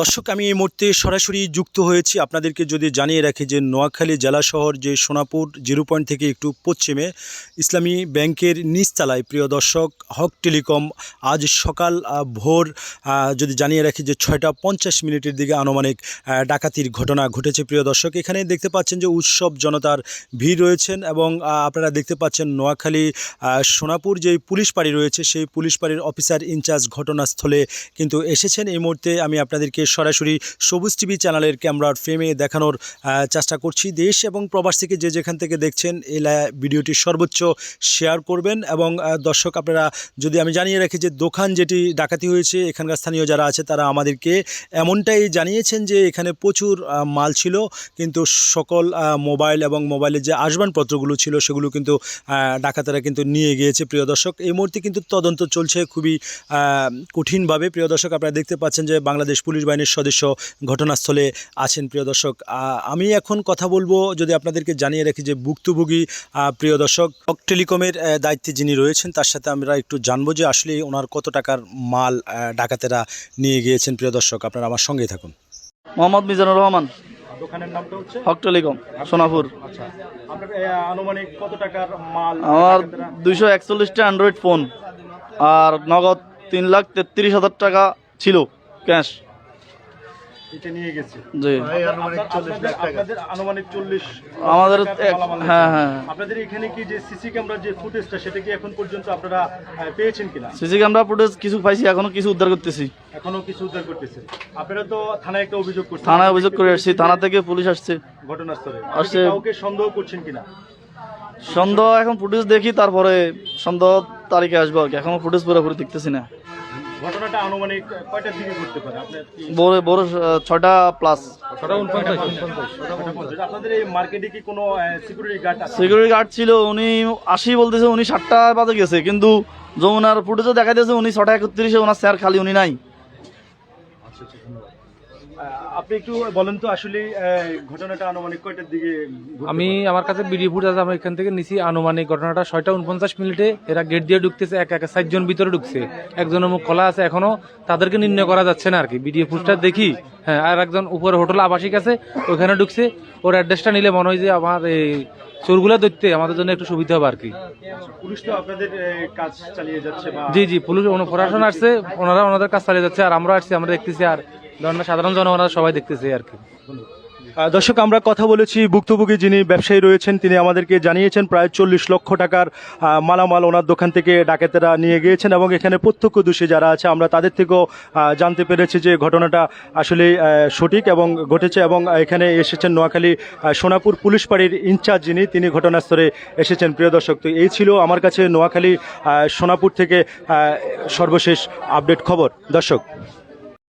দর্শক, আমি এই মুহূর্তে সরাসরি যুক্ত হয়েছি আপনাদেরকে যদি জানিয়ে রাখি যে নোয়াখালী জেলা শহর যে সোনাপুর জিরো পয়েন্ট থেকে একটু পশ্চিমে ইসলামী ব্যাংকের নিচতলায়, প্রিয় দর্শক, হক টেলিকম আজ সকাল ভোর যদি জানিয়ে রাখি যে ছয়টা পঞ্চাশ মিনিটের দিকে আনুমানিক ডাকাতির ঘটনা ঘটেছে, প্রিয় দর্শক। এখানে দেখতে পাচ্ছেন যে উৎসব জনতার ভিড় রয়েছেন এবং আপনারা দেখতে পাচ্ছেন নোয়াখালী সোনাপুর যে পুলিশ পাড়ি রয়েছে, সেই পুলিশ পাড়ির অফিসার ইনচার্জ ঘটনাস্থলে কিন্তু এসেছেন। এই মুহূর্তে আমি আপনাদেরকে সরাসরি সবুজ টিভি চ্যানেলের ক্যামেরার ফ্রেমে দেখানোর চেষ্টা করছি। দেশ এবং প্রবাস থেকে যে যেখান থেকে দেখছেন, এই ভিডিওটি সর্বোচ্চ শেয়ার করবেন এবং দর্শক আপনারা যদি আমি জানিয়ে রাখি যে দোকান যেটি ডাকাতি হয়েছে, এখানকার স্থানীয় যারা আছে তারা আমাদেরকে এমনটাই জানিয়েছেন যে এখানে প্রচুর মাল ছিল। কিন্তু সকল মোবাইল এবং মোবাইলের যে আসবানপত্রগুলো ছিল সেগুলো কিন্তু ডাকাতেরা কিন্তু নিয়ে গিয়েছে। প্রিয় দর্শক, এই মুহূর্তে কিন্তু তদন্ত চলছে খুবই কঠিনভাবে। প্রিয় দর্শক, আপনারা দেখতে পাচ্ছেন যে বাংলাদেশ পুলিশ বাহিনীর সদস্য ঘটনাস্থলে আছেন প্রিয় দর্শক। আমি এখন কথা বলব যদি আপনাদেরকে জানিয়ে রাখি যে ভুক্তভোগী প্রিয় দর্শক টেলিকমের দায়িত্বে যিনি রয়েছেন তার সাথে আমরা একটু জানব যে আসলে ওনার কত টাকার মাল ডাকাতেরা নিয়ে গিয়েছেন প্রিয় দর্শক। আপনারা আমার সঙ্গেই থাকুন। মোহাম্মদ মিজানুর রহমান। দোকানের নামটা হচ্ছে? হক টেলিকম সোনাপুর। আচ্ছা। আনুমানিক কত টাকার মাল আমার দুইশো একচল্লিশটা অ্যান্ড্রয়েড ফোন আর নগদ তিন লাখ তেত্রিশ হাজার টাকা ছিল ক্যাশ। এটা নিয়ে গেছে। জি। আনুমানিক চল্লিশ আমাদের হ্যাঁ হ্যাঁ। আপনাদের এখানে কি যে সিসি ক্যামেরার যে ফুটেজটা সেটা কি এখন পর্যন্ত আপনারা পেয়েছেন কিনা? সিসি ক্যামেরা ফুটেজ কিছু পাইছি এখনও কিছু উদ্ধার করতেছি। এখনও কিছু উদ্ধার করতেছেন আপনারা তো থানায় একটা অভিযোগ করছেন। থানায় অভিযোগ করে আসছি থানা থেকে পুলিশ আসছে। ঘটনাস্থলে। আসছে। আসছে। কাউকে সন্দেহ করছেন কিনা? সন্দেহ এখন ফুটেজ দেখি তারপরে সন্দেহ তারিখে আসব আর কি। এখনও ফুটেজ পুরোপুরি দেখতেছি না। ঘটনাটা আনুমানিক কয়টার দিকে ঘটতে পারে? আপনার কি বড় বড় ছটা প্লাস ছটা পঞ্চাশ। আপনাদের এই মার্কেটে কি কোনো সিকিউরিটি গার্ড আছে? সিকিউরিটি গার্ড ছিল উনি আশি বলতেছে উনি সাতটা বাজে গেছে কিন্তু যমুনার ফুটেজে দেখা দিয়েছে উনি ছটা একত্রিশে ওনার স্যার খালি উনি নাই। আচ্ছা আচ্ছা ধন্যবাদ। আপনি একটু বলেন তো আসলে ঘটনাটা আনুমানিক কয়টার দিকে আমি আমার কাছে ভিডিও ফুটেজ আমি এখান থেকে নিছি আনুমানিক ঘটনাটা ছয়টা উনপঞ্চাশ মিনিটে। এরা গেট দিয়ে ঢুকতেছে এক এক সাতজন ভিতরে ঢুকছে। একজনের মুখ খোলা আছে এখনও তাদেরকে নির্ণয় করা যাচ্ছে না আর কি ভিডিও ফুটেজটা দেখি হ্যাঁ আর একজন উপরে হোটেল আবাসিক আছে ওখানে ঢুকছে। ওর অ্যাড্রেসটা নিলে মনে হয় যে আমার এই চোরগুলো ধরতে আমাদের জন্য একটু সুবিধা হবে আর কি পুলিশ তো আপনাদের কাজ চালিয়ে যাচ্ছে জি জি পুলিশ প্রশাসন আসছে ওনারা ওনাদের কাজ চালিয়ে যাচ্ছে আর আমরা আসছি আমরা দেখতেছি আর ধরনের সাধারণ জনগণরা সবাই দেখতেছে আর কি। দর্শক, আমরা কথা বলেছি ভুক্তভোগী যিনি ব্যবসায়ী রয়েছেন, তিনি আমাদেরকে জানিয়েছেন প্রায় চল্লিশ লক্ষ টাকার মালামাল ওনার দোকান থেকে ডাকাতেরা নিয়ে গিয়েছেন এবং এখানে প্রত্যক্ষদর্শী যারা আছে, আমরা তাদের থেকেও জানতে পেরেছি যে ঘটনাটা আসলে সঠিক এবং ঘটেছে এবং এখানে এসেছেন নোয়াখালী সোনাপুর পুলিশ পাড়ির ইনচার্জ যিনি, তিনি ঘটনাস্থলে এসেছেন। প্রিয় দর্শক, তো এই ছিল আমার কাছে নোয়াখালী সোনাপুর থেকে সর্বশেষ আপডেট খবর। দর্শক